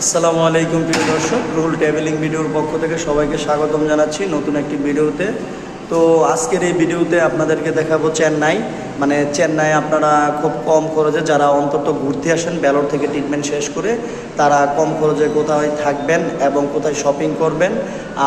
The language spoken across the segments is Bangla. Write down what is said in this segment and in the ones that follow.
আসসালামু আলাইকুম প্রিয় দর্শক, রুহুল ট্রাভেলিং ভিডিওর পক্ষ থেকে সবাইকে স্বাগতম জানাচ্ছি নতুন একটি ভিডিওতে। তো আজকের এই ভিডিওতে আপনাদেরকে দেখাবো চেন্নাই। মানে চেন্নাই আপনারা খুব কম খরচে যারা অন্তত ঘুরতে আসেন ব্যালর থেকে ট্রিটমেন্ট শেষ করে, তারা কম খরচে কোথায় থাকবেন এবং কোথায় শপিং করবেন।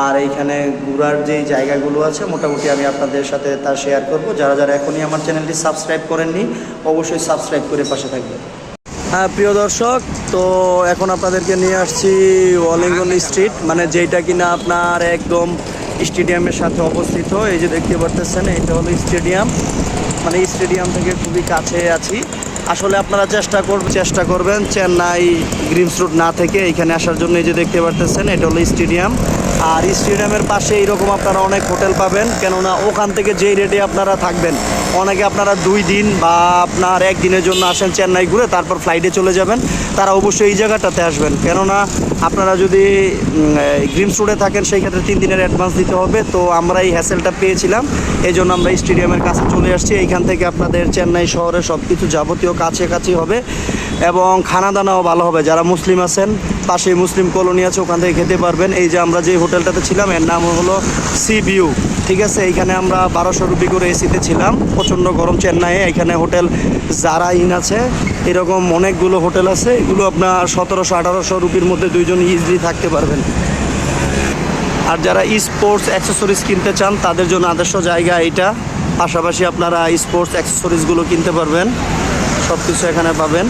আর এইখানে ঘোরার যেই জায়গাগুলো আছে, মোটামুটি আমি আপনাদের সাথে তা শেয়ার করব। যারা যারা এখনই আমার চ্যানেলটি সাবস্ক্রাইব করেননি, অবশ্যই সাবস্ক্রাইব করে পাশে থাকবেন। প্রিয় দর্শক, তো এখন আপনাদেরকে নিয়ে আসছি ওয়ালিঙ্গন স্ট্রিট মানে যেইটা কিনা আপনার একদম স্টেডিয়ামের সাথে অবস্থিত। এই যে দেখতে পারতেছেন, এটা হলো স্টেডিয়াম। মানে স্টেডিয়াম থেকে খুবই কাছে আছি। আসলে আপনারা চেষ্টা করবেন চেষ্টা করবেন চেন্নাই গ্রিমস রোড না থেকে এখানে আসার জন্য। এই যে দেখতে পারতেছেন, এটা হলো স্টেডিয়াম। আর স্টেডিয়ামের পাশে এইরকম আপনারা অনেক হোটেল পাবেন, কেননা ওখান থেকে যেই রেটে আপনারা থাকবেন, অনেকে আপনারা দুই দিন বা আপনার একদিনের জন্য আসেন চেন্নাই ঘুরে, তারপর ফ্লাইটে চলে যাবেন, তারা অবশ্যই এই জায়গাটাতে আসবেন। কেননা আপনারা যদি গ্রিমস রোডে থাকেন, সেই ক্ষেত্রে তিন দিনের অ্যাডভান্স দিতে হবে। তো আমরা এই হ্যাসেলটা পেয়েছিলাম এই জন্য আমরা স্টেডিয়ামের কাছে চলে আসছি। এইখান থেকে আপনাদের চেন্নাই শহরে সব কিছু যাবতীয় কাছে কাছে হবে। এবং খানা দানাও ভালো হবে। যারা মুসলিম আছেন পাশে মুসলিম কলোনি আছে, ওখান থেকে খেতে পারবেন। এই যে আমরা যে হোটেলটাতে ছিলাম, এর নাম হলো সি ভিউ। ঠিক আছে, এইখানে আমরা বারোশো রুপি করে এসিতে ছিলাম, প্রচণ্ড গরম চেন্নাইয়ে। এখানে হোটেল যারা ইন আছে, এরকম অনেকগুলো হোটেল আছে। এগুলো আপনার সতেরোশো, আঠারোশো রুপির মধ্যে দুইজন ইজিলি থাকতে পারবেন। আর যারা স্পোর্টস অ্যাক্সেসরিজ কিনতে চান, তাদের জন্য আদর্শ জায়গা এইটা। পাশাপাশি আপনারা স্পোর্টস অ্যাক্সেসরিজগুলো কিনতে পারবেন। সব কিছু এখানে পাবেন।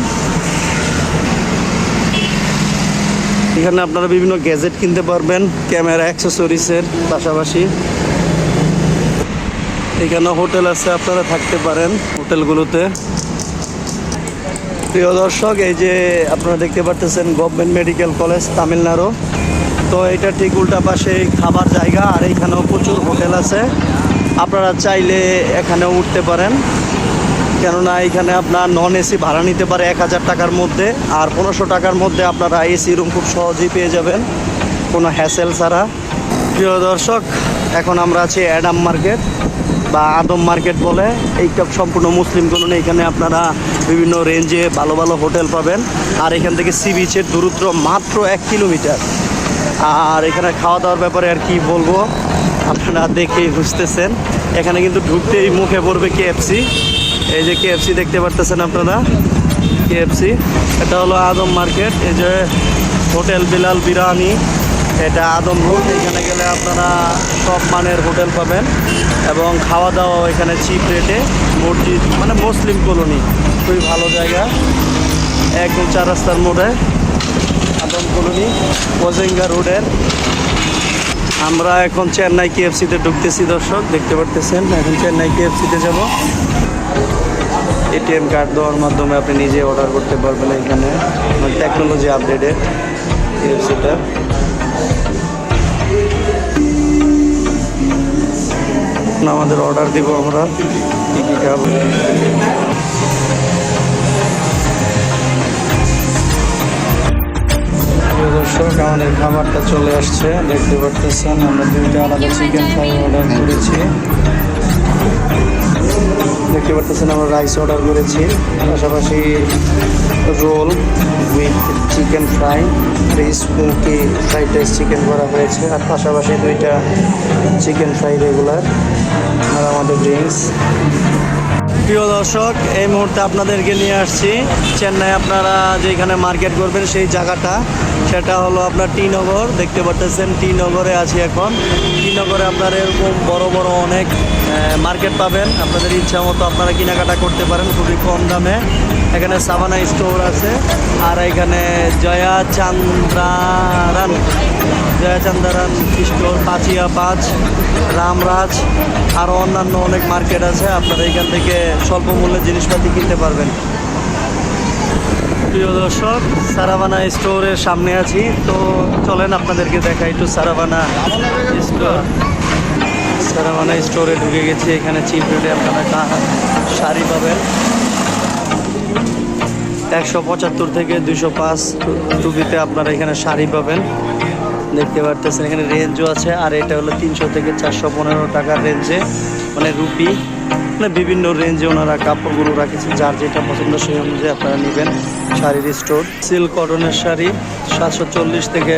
এখানে আপনারা বিভিন্ন গ্যাজেট কিনতে পারবেন, ক্যামেরা, অ্যাক্সেসরিজের পাশাপাশি। এখানে হোটেল আছে, আপনারা থাকতে পারেন হোটেলগুলোতে। প্রিয় দর্শক, এই যে আপনারা দেখতে পারতেছেন গভর্নমেন্ট মেডিকেল কলেজ, তামিলনাড়ু। তো এটা ঠিক উল্টা পাশে খাবার জায়গা, আর এইখানেও প্রচুর হোটেল আছে। আপনারা চাইলে এখানেও উঠতে পারেন। কেননা এখানে আপনার নন এসি ভাড়া নিতে পারে এক হাজার টাকার মধ্যে, আর পনেরোশো টাকার মধ্যে আপনারা এসি রুম খুব সহজেই পেয়ে যাবেন, কোনো হ্যাসেল ছাড়া। প্রিয় দর্শক, এখন আমরা আছি অ্যাডাম মার্কেট বা আদম মার্কেট বলে, এইটা সম্পূর্ণ মুসলিম কলোনি এখানে আপনারা বিভিন্ন রেঞ্জে ভালো ভালো হোটেল পাবেন। আর এখান থেকে সি বিচের দূরত্ব মাত্র এক কিলোমিটার আর এখানে খাওয়া দাওয়ার ব্যাপারে আর কি বলব, আপনারা দেখেই বুঝতেছেন। এখানে কিন্তু ঢুকতেই মুখে পড়বে কেএফসি এই যে কেএফসি দেখতে পারতেছেন আপনারা? কেএফসি এটা হলো আদম মার্কেট। এই যে হোটেল বিলাল বিরানি এটা আদম রোড এখানে গেলে আপনারা সব মানের হোটেল পাবেন। এবং খাওয়া দাওয়া এখানে চিপ রেটে মসজিদ মানে মুসলিম কলোনি। খুবই ভালো জায়গা। একদম চার রাস্তার মোড়ে। আদম কলোনি ওজেঙ্গা রোডের। আমরা এখন চেন্নাই কেএফসিতে ঢুকতেছি দর্শক। দেখতে পারতেছেন, এখন চেন্নাই কেএফসিতে যাব। এটিএম কার্ড দেওয়ার মাধ্যমে আপনি নিজে অর্ডার করতে পারবেন এখানে। টেকনোলজি আপডেটেড কেএফসিটা আমাদের অর্ডার দিব আমরা। কী কী খাব দর্শক, আমাদের খাবারটা চলে আসছে। দেখতে পারতেছেন, আমরা দুইটা আলাদা চিকেন ফ্রাই অর্ডার করেছি। দেখতে পারতেছেন আমরা রাইস অর্ডার করেছি। পাশাপাশি roll with chicken fry smoky fried rice, chicken করা হয়েছে। আর পাশাপাশি দুইটা চিকেন ফ্রাই রেগুলার আর আমাদের ড্রিঙ্কস। প্রিয় দর্শক, এই মুহূর্তে আপনাদেরকে নিয়ে আসছি। চেন্নাই আপনারা যেখানে মার্কেট করবেন সেই জায়গাটা। সেটা হলো আপনার টি নগর দেখতে পাচ্ছেন টি নগরে আছি এখন। টি নগরে আপনার এরকম বড় বড় অনেক মার্কেট পাবেন। আপনাদের ইচ্ছা মতো আপনারা কেনাকাটা করতে পারেন খুবই কম দামে। এখানে সাবানা স্টোর আছে। আর এখানে জয়া চান্দ্রারান। জয়া চান্দ্রারান স্টোর, পাঁচিয়া পাঁচ রামরাজ আরও অন্যান্য অনেক মার্কেট আছে। আপনারা এখান থেকে স্বল্প মূল্যে জিনিসপাতি কিনতে পারবেন। প্রিয় দর্শক সারাবানা স্টোরের সামনে আছি। তো চলেন আপনাদেরকে দেখা একটু সারাবানা স্টোর। সারাবানা স্টোরে ঢুকে গেছি। এখানে চিপ রেটে আপনারা শাড়ি পাবেন। একশো পঁচাত্তর থেকে দুশো পাঁচ রুপিতে আপনারা এখানে শাড়ি পাবেন। দেখতে পারতেছেন, এখানে রেঞ্জও আছে, আর এটা হলো তিনশো থেকে চারশো পনেরো টাকার রেঞ্জে মানে রুপি। মানে বিভিন্ন রেঞ্জে ওনারা কাপড়গুলো রাখেছে, যার যেটা পছন্দ সেই অনুযায়ী আপনারা নেবেন শাড়ির স্টোর সিল্ক কটনের শাড়ি, সাতশো চল্লিশ থেকে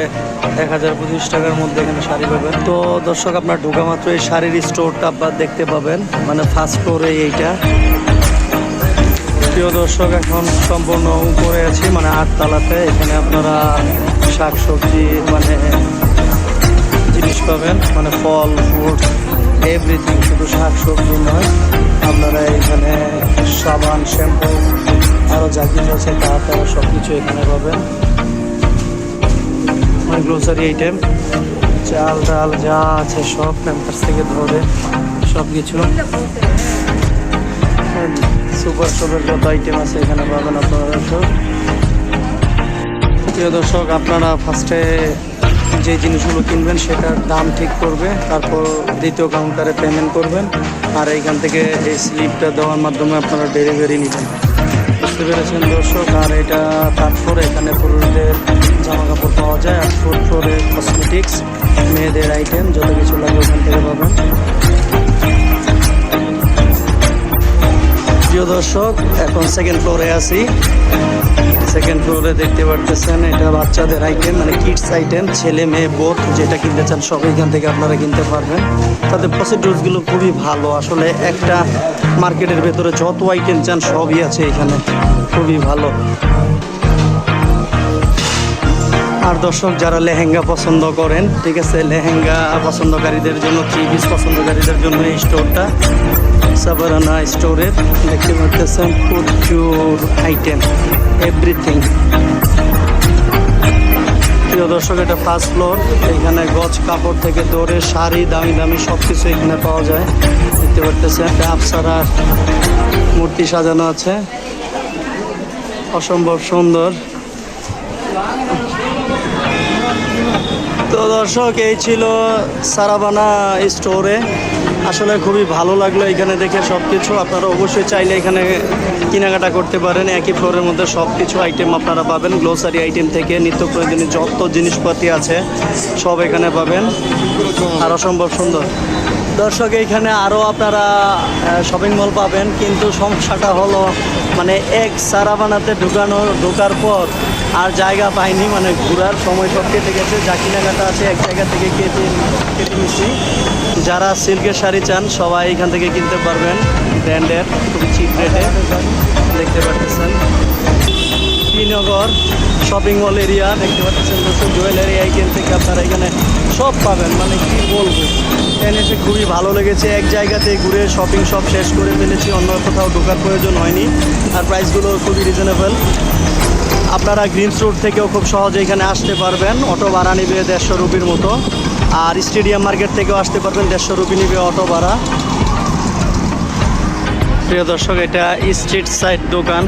এক হাজার পঁচিশ টাকার মধ্যে এখানে শাড়ি পাবেন। তো দর্শক, আপনার ঢোকা মাত্র এই শাড়ির স্টোরটা আপনার দেখতে পাবেন মানে ফার্স্ট ফ্লোরে এইটা। প্রিয় দর্শক, এখন সম্পূর্ণ উপরে আছি মানে আটতলাতে। এখানে আপনারা শাকসবজি মানে জিনিস পাবেন মানে ফল, ফ্রুট এভরিথিং শুধু শাকসবজি নয়। আপনারা এখানে সাবান, শ্যাম্পু আরও যা কিছু আছে, তা তারা সব কিছু এখানে পাবেন। মানে গ্রোসারি আইটেম চাল ডাল যা আছে সব প্যাম্পাস থেকে ধরে সব কিছু সুপার শপের যত আইটেম আছে এখানে পাবেন আপনারা সব প্রিয় দর্শক, আপনারা ফার্স্টে যে জিনিসগুলো কিনবেন সেটার দাম ঠিক করবে, তারপর দ্বিতীয় কাউন্টারে পেমেন্ট করবেন, আর এইখান থেকে এই স্লিপটা দেওয়ার মাধ্যমে আপনারা ডেলিভারি নেবেন। বুঝতে পেরেছেন দর্শক? আর এটা থার্ড এখানে পুরুষদের জামা কাপড় পাওয়া যায়, আর ফোর্থ ফ্লোরে কসমেটিক্স মেয়েদের আইটেম যত কিছু লাগে ওখান থেকে পাবেন। দর্শক, এখন সেকেন্ড ফ্লোরে আছি। সেকেন্ড ফ্লোরে দেখতে পারতেছেন, এটা বাচ্চাদের আইটেম মানে কিডস আইটেম ছেলে, মেয়ে বোথ যেটা কিনতে চান, সব এখান থেকে আপনারা কিনতে পারবেন। তাদের প্রসিডিউরসগুলো খুবই ভালো। আসলে একটা মার্কেটের ভেতরে যত আইটেম চান, সবই আছে এখানে। খুবই ভালো। আর দর্শক, যারা লেহেঙ্গা পছন্দ করেন, ঠিক আছে? লেহেঙ্গা পছন্দকারীদের জন্য থ্রি পিস পছন্দকারীদের জন্য এই স্টোরটা সাবারানা স্টোরের দেখতে পাচ্ছেন প্রচুর আইটেম এভরিথিং প্রিয় দর্শক, এটা ফার্স্ট ফ্লোর এখানে গজ, কাপড় থেকে ধরে শাড়ি, দামি দামি সব কিছু এখানে পাওয়া যায়। দেখতে পাচ্ছেন একটা আপসারার মূর্তি সাজানো আছে। অসম্ভব সুন্দর। তো দর্শক, এই ছিল সারাবানা স্টোরে। আসলে খুবই ভালো লাগল এখানে দেখে সব কিছু আপনারা অবশ্যই চাইলে এখানে কেনাকাটা করতে পারেন। একই ফ্লোরের মধ্যে সব কিছু আইটেম আপনারা পাবেন। গ্লোসারি আইটেম থেকে নিত্য প্রয়োজনীয় যত জিনিসপাতি আছে, সব এখানে পাবেন। আর অসম্ভব সুন্দর। দর্শক এইখানে আরও আপনারা শপিং মল পাবেন। কিন্তু সমস্যাটা হলো মানে এক সারাবানাতে ঢুকানো, ঢোকার পর আর জায়গা পাইনি। মানে ঘোরার সময় সব কেটে গেছে। যা কেনাকাটা আছে এক জায়গা থেকে কেটে কেটে নিচ্ছি। যারা সিল্কের শাড়ি চান, সবাই এখান থেকে কিনতে পারবেন ব্র্যান্ডের, খুবই চিপ রেটে দেখতে পাচ্ছেন। শ্রীনগর শপিং মল এরিয়া দেখতে পাচ্ছেন দর্শক জুয়েলারি আইটেম থেকে আপনারা এখানে সব পাবেন। মানে কি বলব? এখানে এসে খুবই ভালো লেগেছে। এক জায়গাতে ঘুরে শপিং সব শেষ করে ফেলেছি। অন্য কোথাও ঢোকার প্রয়োজন হয়নি। আর প্রাইসগুলো খুবই রিজনেবল আপনারা গ্রিন রোড থেকেও খুব সহজে এখানে আসতে পারবেন। অটো ভাড়া নিবে দেড়শো রুপির মতো। আর স্টেডিয়াম মার্কেট থেকেও আসতে পারবেন দেড়শো রুপি নিবে অটো ভাড়া। প্রিয় দর্শক, এটা স্ট্রিট সাইড দোকান।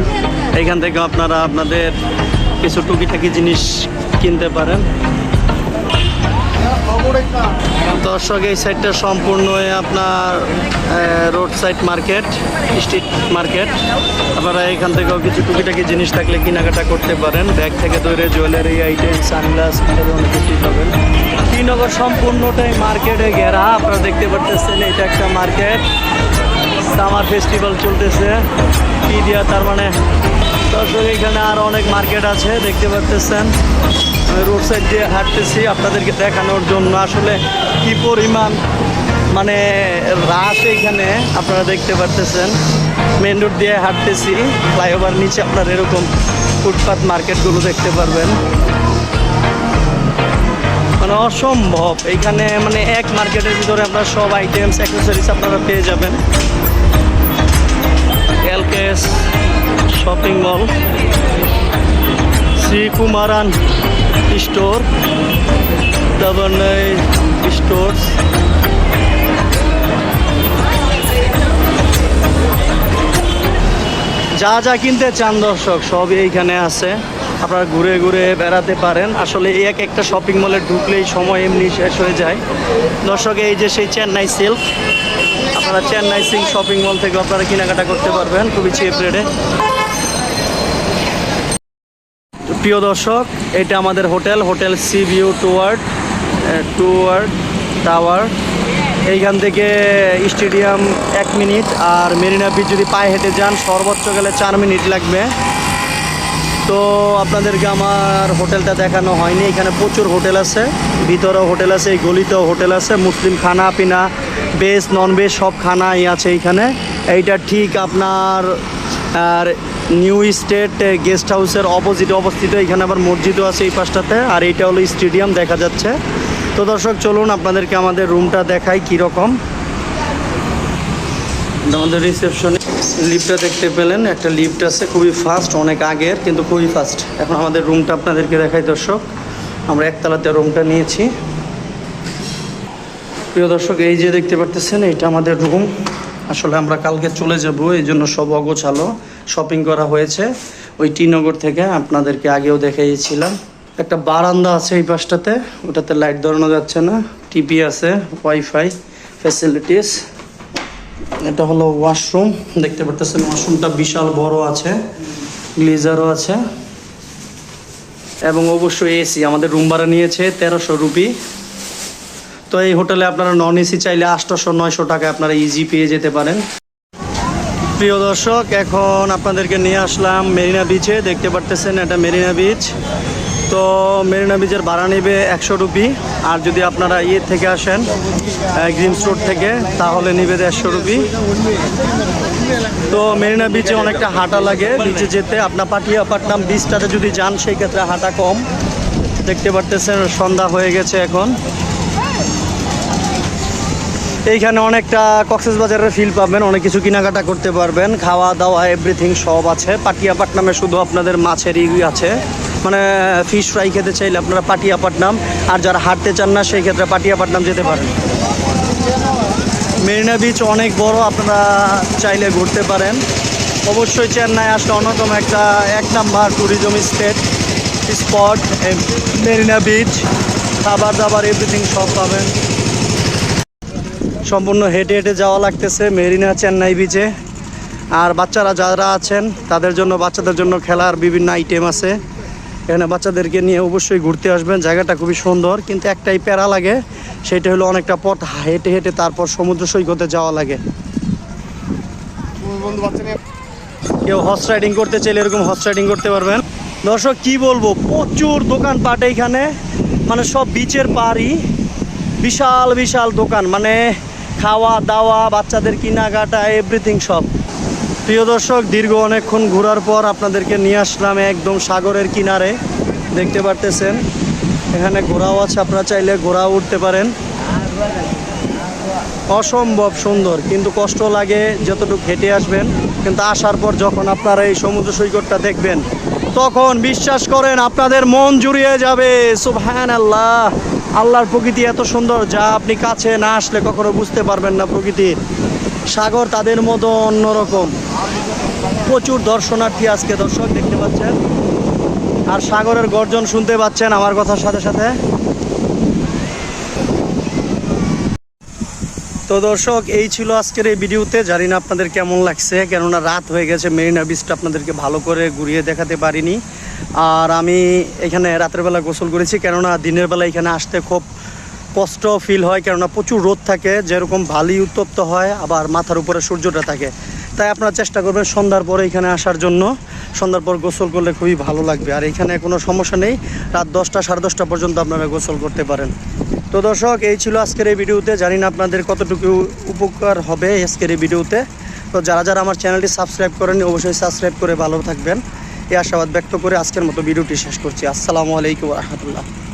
এখান থেকে আপনারা আপনাদের কিছু টুকিটাকি জিনিস কিনতে পারেন। দর্শক, এই সাইডটা সম্পূর্ণ আপনার road side market, street market. আপনারা এখান থেকেও কিছু টুকিটাকি জিনিস থাকলে কেনাকাটা করতে পারেন। ব্যাগ থেকে ধরে জুয়েলারি আইটেম সানগ্লাস অনেক কিছুই পাবেন। শ্রীনগর সম্পূর্ণটাই মার্কেটে ঘেরা। আপনারা দেখতে পারতেছেন, এটা একটা মার্কেট। সামার ফেস্টিভ্যাল চলতেছে। ইডিয়া তার মানে দর্শক, এখানে আর অনেক মার্কেট আছে, দেখতে পাচ্তেছেন আমি রোড সাইড দিয়ে হাঁটতেছি আপনাদেরকে দেখানোর জন্য। আসলে কি পরিমাণ মানে রাশ এখানে, আপনারা দেখতে পারতেছেন। মেন রোড দিয়ে হাঁটতেছি, ফ্লাইওভার নিচে আপনারা এরকম ফুটপাত মার্কেটগুলো দেখতে পারবেন। মানে অসম্ভব। এখানে মানে এক মার্কেটের ভিতরে আপনার সব আইটেমস অ্যাক্সেসরিজ আপনারা পেয়ে যাবেন। LKS shopping mall Sri Kumaran store stores যা যা কিনতে চান দর্শক, সবই এইখানে আছে। আপনারা ঘুরে ঘুরে বেড়াতে পারেন। আসলে এক একটা শপিং মলে ঢুকলেই সময় এমনি শেষ হয়ে যায়। দর্শক, এই যে সেই চেন্নাই সিল্ক আপনারা চেন্নাই সিল্ক শপিং মল থেকে আপনারা কেনাকাটা করতে পারবেন, খুবই চিপ রেটে প্রিয় দর্শক, এটা আমাদের hotel hotel sea view toward toward tower. এইখান থেকে স্টেডিয়াম এক মিনিট, আর মেরিনা বিচ যদি পায়ে হেঁটে যান, সর্বোচ্চ গেলে চার মিনিট লাগবে। তো আপনাদেরকে আমার হোটেলটা দেখানো হয়নি। এখানে প্রচুর হোটেল আছে, ভিতরেও হোটেল আছে, এই গলিতেও হোটেল আছে। মুসলিম খানা, পিনা, ভেজ নন ভেজ সব খানাই আছে এইখানে এইটা ঠিক আপনার, আর নিউ স্টেট গেস্ট হাউসের অপোজিটে অবস্থিত। এখানে আবার মসজিদও আছে এই পাশটাতে, আর এইটা হলো স্টেডিয়াম দেখা যাচ্ছে। তো দর্শক, চলুন আপনাদেরকে আমাদের রুমটা দেখাই কীরকম। আমাদের রিসেপশনে লিফটটা দেখতে পেলেন। একটা লিফট আছে, খুবই ফাস্ট অনেক আগের, কিন্তু খুবই ফাস্ট এখন আমাদের রুমটা আপনাদেরকে দেখাই, দর্শক। আমরা একতলাতে রুমটা নিয়েছি। প্রিয় দর্শক, এই যে দেখতে পারতেছেন, এটা আমাদের রুম আসলে আমরা কালকে চলে যাব, এই জন্য সব অগোছালো। শপিং করা হয়েছে। ওই টিনগর থেকে আপনাদেরকে আগেও দেখাইছিলাম একটা বারান্দা আছে এই পাশটাতে, ওটাতে লাইট ধরানো যাচ্ছে না। টিভি আছে ওয়াইফাই ফ্যাসিলিটিস এটা হলো ওয়াশরুম, দেখতে পারতেছেন ওয়াশরুমটা বিশাল বড় আছে, গ্লিজারও আছে, এবং অবশ্যই এসি, আমাদের রুম ভাড়া নিয়েছে তেরোশো রুপি। তো এই হোটেলে আপনারা নন এসি চাইলে আটশোশো নয়শো টাকায় আপনারা ইজি পেয়ে যেতে পারেন। প্রিয় দর্শক, এখন আপনাদেরকে নিয়ে আসলাম মেরিনা বিচে দেখতে পারতেছেন এটা মেরিনা বিচ তো মেরিনা বিচের ভাড়া নেবে একশো রুপি। আর যদি আপনারা ইয়ে থেকে আসেন গ্রিমস রোড থেকে, তাহলে নেবে দেড়শো রুপি। তো মেরিনা বিচে অনেকটা হাঁটা লাগে বিচে যেতে। আপনার পাটিয়াপাটনাম বিচটাতে যদি যান, সেই ক্ষেত্রে হাঁটা কম। দেখতে পারতেছেন, সন্ধ্যা হয়ে গেছে এখন। এইখানে অনেকটা কক্সেস বাজারের ফিল পাবেন, অনেক কিছু কেনাকাটা করতে পারবেন। খাওয়া দাওয়া এভরিথিং সব আছে। পাটিয়াপাটনামে শুধু আপনাদের মাছের ই আছে। মানে ফিশ ফ্রাই খেতে চাইলে আপনারা পাটিয়াপাটনাম আর যারা হাঁটতে চান না, সেই ক্ষেত্রে পাটিয়াপাটনাম যেতে পারেন। মেরিনা বিচ অনেক বড়, আপনারা চাইলে ঘুরতে পারেন। অবশ্যই চেন্নাই আসলে অন্যতম একটা, এক number tourism state spot Marina beach খাবার দাবার এভরিথিং সব পাবেন। সম্পূর্ণ হেঁটে হেঁটে যাওয়া লাগতেছে মেরিনা চেন্নাই বিচে আর বাচ্চারা যারা আছেন, তাদের জন্য, বাচ্চাদের জন্য খেলার বিভিন্ন আইটেম আছে। এখানে বাচ্চাদেরকে নিয়ে অবশ্যই ঘুরতে আসবেন। জায়গাটা খুবই সুন্দর, কিন্তু একটাই প্যারা লাগে, সেটা হলো অনেকটা পথ, হেঁটে হেঁটে তারপর সমুদ্র সৈকতে যাওয়া লাগে। কেউ হর্স রাইডিং করতে চাইলে এরকম হর্স রাইডিং করতে পারবেন। দর্শক, কি বলব? প্রচুর দোকান দোকানপাট এইখানে। মানে সব বিচের পাড়ই। বিশাল বিশাল দোকান। মানে খাওয়া দাওয়া বাচ্চাদের কেনাকাটা এভরিথিং সব। প্রিয় দর্শক, দীর্ঘ অনেকক্ষণ ঘোরার পর আপনাদেরকে নিয়ে আসলাম একদম সাগরের কিনারে। দেখতে পারতেছেন, এখানে ঘোরাও আছে, আপনারা চাইলে ঘোরাও উঠতে পারেন। অসম্ভব সুন্দর, কিন্তু কষ্ট লাগে যতটুকু হেঁটে আসবেন। কিন্তু আসার পর যখন আপনারা এই সমুদ্র সৈকতটা দেখবেন, তখন বিশ্বাস করেন আপনাদের মন জুড়িয়ে যাবে। সুবহান আল্লাহ আল্লাহর প্রকৃতি এত সুন্দর, যা আপনি কাছে না আসলে কখনো বুঝতে পারবেন না প্রকৃতির। সাগর তাদের মতো অন্যরকম প্রচুর দর্শনার্থী আজকে, দর্শক দেখতে পাচ্ছেন। আর সাগরের গর্জন শুনতে পাচ্ছেন আমার কথার সাথে সাথে। তো দর্শক, এই ছিল আজকের এই ভিডিওতে। জানি না আপনাদের কেমন লাগছে, কেননা রাত হয়ে গেছে। মেরিনা বিচটা আপনাদেরকে ভালো করে ঘুরিয়ে দেখাতে পারিনি। আর আমি এখানে রাতের বেলা গোসল করেছি, কেননা দিনের বেলা এখানে আসতে খুব কষ্ট ফিল হয়, কেননা প্রচুর রোদ থাকে, যেরকম ভালি উত্তপ্ত হয়, আবার মাথার উপরে সূর্যটা থাকে। তাই আপনারা চেষ্টা করবেন সন্ধ্যার পরে এখানে আসার জন্য। সন্ধ্যার পর গোসল করলে খুবই ভালো লাগবে। আর এখানে কোনো সমস্যা নেই, রাত দশটা, সাড়ে দশটা পর্যন্ত আপনারা গোসল করতে পারেন। তো দর্শক, এই ছিল আজকের এই ভিডিওতে। জানি না আপনাদের কতটুকু উপকার হবে আজকের এই ভিডিওতে। তো যারা যারা আমার চ্যানেলটি সাবস্ক্রাইব করেন অবশ্যই সাবস্ক্রাইব করে ভালো থাকবেন। এই আশাবাদ ব্যক্ত করে আজকের মতো ভিডিওটি শেষ করছি। আসসালামু আলাইকুম রহমতুল্লাহ।